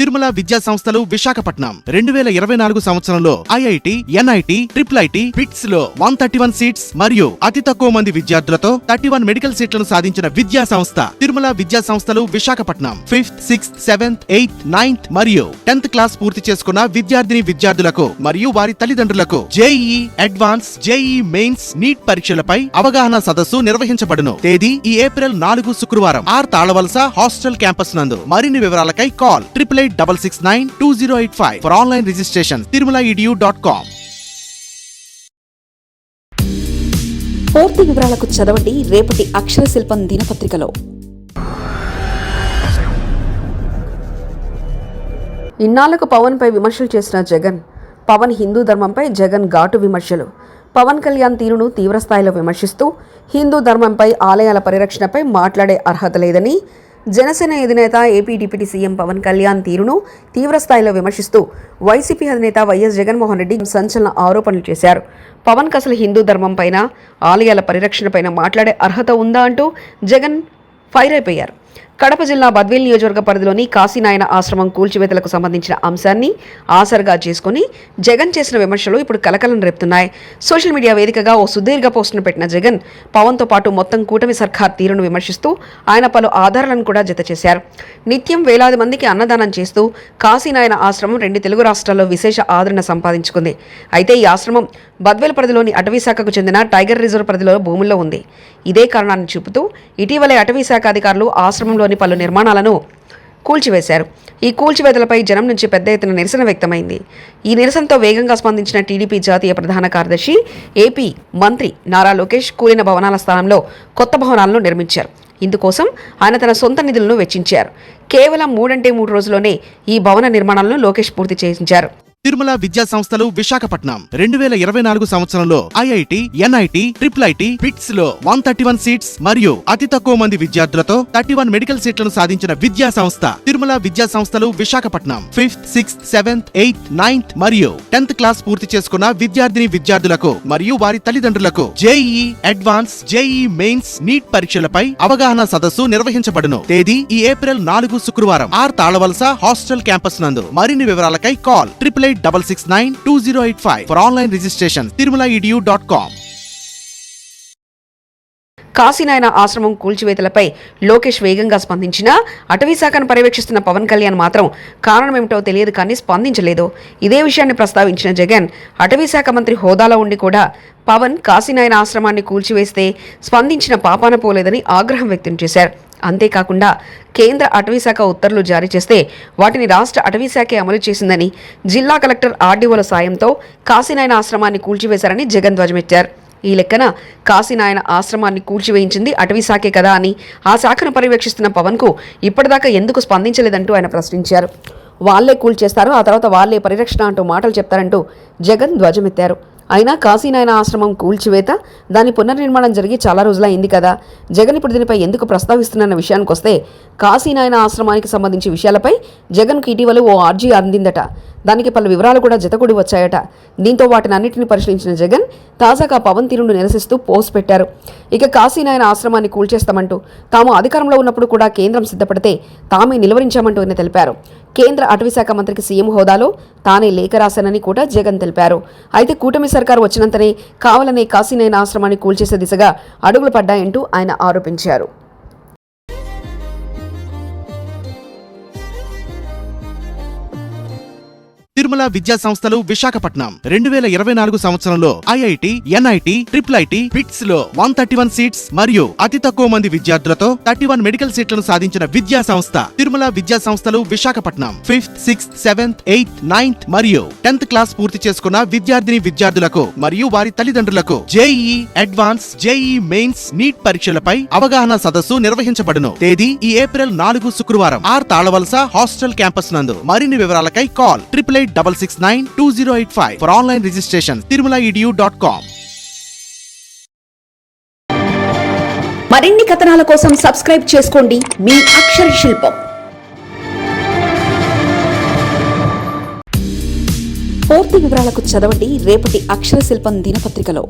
తిరుమల విద్యా సంస్థలు విశాఖపట్నం. రెండు వేల ఇరవై నాలుగు సంవత్సరంలో ఐఐటి ఎన్ఐటి ట్రిపుల్ ఐటి పిట్స్లో వన్ థర్టీ వన్ సీట్స్ మరియు అతి తక్కువ మంది విద్యార్థులతో థర్టీ వన్ మెడికల్ సీట్లను సాధించిన విద్యా సంస్థ తిరుమల విద్యా సంస్థలు Visakhapatnam. Fifth sixth seventh eighth ninth మరియు టెన్త్ క్లాస్ పూర్తి చేసుకున్న విద్యార్థిని విద్యార్థులకు మరియు వారి తల్లిదండ్రులకు JEE advance JE mains NEET పరీక్షలపై అవగాహన సదస్సు నిర్వహించబడును. తేదీ ఈ ఏప్రిల్ నాలుగు శుక్రవారం. ఆర్ తాళవలస హాస్టల్ క్యాంపస్ నందు. మరిన్ని వివరాలకై call. Triple eight double six nine two zero eight five for online registration Tirumala EDU dot com పూర్తి వివరాలకు చదవండి రేపటి అక్షర శిల్పం దినపత్రికలో. ఇన్నాళ్ళకు పవన్పై విమర్శలు చేసిన జగన్ పవన్ హిందూ ధర్మంపై జగన్ ఘాటు విమర్శలు. పవన్ కళ్యాణ్ తీరును తీవ్రస్థాయిలో విమర్శిస్తూ హిందూ ధర్మంపై ఆలయాల పరిరక్షణపై మాట్లాడే అర్హత లేదని జనసేన అధినేత AP deputy CM Pawan Kalyan తీరును తీవ్రస్థాయిలో విమర్శిస్తూ వైసీపీ అధినేత వైఎస్ జగన్మోహన్ రెడ్డి సంచలన ఆరోపణలు చేశారు. పవన్ అసలు హిందూ ధర్మం పైన ఆలయాల పరిరక్షణపైన మాట్లాడే అర్హత ఉందా అంటూ జగన్ ఫైర్ అయిపోయారు. కడప జిల్లా బద్వేల్ నియోజకవర్గ పరిధిలోని కాశీనాయన ఆశ్రమం కూల్చివేతలకు సంబంధించిన అంశాన్ని ఆసరగా చేసుకుని జగన్ చేసిన విమర్శలు ఇప్పుడు కలకలం రేపుతున్నాయి. సోషల్ మీడియా వేదికగా ఓ సుదీర్ఘ పోస్టును పెట్టిన జగన్ పవన్తో పాటు మొత్తం కూటమి సర్కార్ తీరును విమర్శిస్తూ ఆయన పలు ఆధారాలను కూడా జత చేశారు. నిత్యం వేలాది మందికి అన్నదానం చేస్తూ కాశీనాయన ఆశ్రమం రెండు తెలుగు రాష్ట్రాల్లో విశేష ఆదరణ సంపాదించుకుంది. అయితే ఈ ఆశ్రమం బద్వేల్ పరిధిలోని అటవీ శాఖకు చెందిన టైగర్ రిజర్వ్ పరిధిలో భూముల్లో ఉంది. ఇదే కారణాన్ని చూపుతూ ఇటీవలే అటవీ శాఖ అధికారులు ఆశ్రమంలోని పలు నిర్మాణాలను కూల్చివేశారు. ఈ కూల్చివేతలపై జనం నుంచి పెద్ద ఎత్తున నిరసన వ్యక్తమైంది. ఈ నిరసనతో వేగంగా స్పందించిన టీడీపీ జాతీయ ప్రధాన కార్యదర్శి ఏపీ మంత్రి నారా లోకేష్ కూలిన భవనాల స్థానంలో కొత్త భవనాలను నిర్మించారు. ఇందుకోసం ఆయన తన సొంత నిధులను వెచ్చించారు. కేవలం మూడంటే మూడు రోజుల్లోనే ఈ భవన నిర్మాణాలను లోకేష్ పూర్తి చేయించారు. తిరుమల విద్యా సంస్థలు విశాఖపట్నం. రెండు వేల ఇరవై నాలుగు సంవత్సరంలో ఐఐటి ఎన్ఐటి ట్రిపుల్ ఐటి పిట్స్లో వన్ థర్టీ వన్ సీట్స్ మరియు అతి తక్కువ మంది విద్యార్థులతో థర్టీ వన్ మెడికల్ సీట్లను సాధించిన విద్యా సంస్థ తిరుమల విద్యా సంస్థలు Visakhapatnam. Fifth sixth seventh eighth ninth మరియు టెన్త్ క్లాస్ పూర్తి చేసుకున్న విద్యార్థిని విద్యార్థులకు మరియు వారి తల్లిదండ్రులకు JEE advance JEE mains NEET పరీక్షలపై అవగాహన సదస్సు నిర్వహించబడును. తేదీ ఈ ఏప్రిల్ నాలుగు శుక్రవారం. ఆర్ తాళవలస హాస్టల్ క్యాంపస్ నందు. మరిన్ని వివరాలకై call. Triple eight double six nine two zero eight five for online registration Tirumala edu dot com Kasinayana ఆశ్రమం కూల్చివేతలపై లోకేష్ వేగంగా స్పందించినా అటవీశాఖను పర్యవేక్షిస్తున్న పవన్ కళ్యాణ్ మాత్రం కారణమేమిటో తెలియదు కానీ స్పందించలేదు. ఇదే విషయాన్ని ప్రస్తావించిన జగన్ అటవీశాఖ మంత్రి హోదాలో ఉండి కూడా పవన్ కాశీనాయన ఆశ్రమాన్ని కూల్చివేస్తే స్పందించిన పాపాన పోలేదని ఆగ్రహం వ్యక్తం చేశారు. అంతేకాకుండా కేంద్ర అటవీశాఖ ఉత్తర్వులు జారీ చేస్తే వాటిని రాష్ట్ర అటవీశాఖే అమలు చేసిందని జిల్లా కలెక్టర్ ఆర్డీఓల సాయంతో కాశీనాయన ఆశ్రమాన్ని కూల్చివేశారని జగన్ ధ్వజమెత్తారు ఈ లెక్కన కాశీనాయన ఆశ్రమాన్ని కూల్చివేయించింది అటవీ శాఖే కదా అని ఆ శాఖను పర్యవేక్షిస్తున్న పవన్కు ఇప్పటిదాకా ఎందుకు స్పందించలేదంటూ ఆయన ప్రశ్నించారు. వాళ్ళే కూల్చేస్తారు ఆ తర్వాత వాళ్ళే పరిరక్షణ అంటూ మాటలు చెప్తారంటూ జగన్ ధ్వజమెత్తారు అయినా కాశీనాయన ఆశ్రమం కూల్చివేత దాని పునర్నిర్మాణం జరిగి చాలా రోజులైంది కదా. జగన్ ఇప్పుడు దీనిపై ఎందుకు ప్రస్తావిస్తున్న విషయానికి వస్తే కాశీనాయన ఆశ్రమానికి సంబంధించి విషయాలపై జగన్కు ఇటీవల ఓ ఆర్జీ అందిందట. దానికి పలు వివరాలు కూడా జతకుడి వచ్చాయట. దీంతో వాటిని అన్నింటినీ పరిశీలించిన జగన్ తాజాగా పవన్ తీరును నిరసిస్తూ పోస్ట్ పెట్టారు. ఇక కాశీనాయన ఆశ్రమాన్ని కూల్చేస్తామంటూ తాము అధికారంలో ఉన్నప్పుడు కూడా కేంద్రం సిద్ధపడితే తామే నిలువరించామంటూ ఆయన తెలిపారు. కేంద్ర అటవీ శాఖ మంత్రికి సీఎం హోదాలో తానే లేఖ రాశానని కూడా జగన్ తెలిపారు. అయితే కూటమి సర్కారు వచ్చినంతనే కావాలనే కాశీనాయన ఆశ్రమాన్ని కూల్చేసే దిశగా అడుగులు పడ్డాయంటూ ఆయన ఆరోపించారు. తిరుమల విద్యా సంస్థలు విశాఖపట్నం. రెండు వేల ఇరవై నాలుగు సంవత్సరంలో ఐఐటి ఎన్ఐటి ట్రిపుల్ ఐటి పిట్స్లో వన్ థర్టీ వన్ సీట్స్ మరియు అతి తక్కువ మంది విద్యార్థులతో థర్టీ వన్ మెడికల్ సీట్లను సాధించిన విద్యా సంస్థ తిరుమల విద్యా సంస్థలు Visakhapatnam. Fifth sixth seventh eighth ninth మరియు టెన్త్ క్లాస్ పూర్తి చేసుకున్న విద్యార్థిని విద్యార్థులకు మరియు వారి తల్లిదండ్రులకు JEE advance JEE mains NEET పరీక్షలపై అవగాహన సదస్సు నిర్వహించబడును. తేదీ ఈ ఏప్రిల్ నాలుగు శుక్రవారం. ఆర్ తాళవలస హాస్టల్ క్యాంపస్ నందు. మరిన్ని వివరాలకై call triple eight double six nine two zero eight five for online registration Tirumala edu dot com మరిన్ని కథనాల కోసం సబ్స్క్రైబ్ చేసుకోండి మీ అక్షర శిల్పం. పూర్తి వివరాలకు చదవండి రేపటి అక్షర శిల్పం దినపత్రికలో.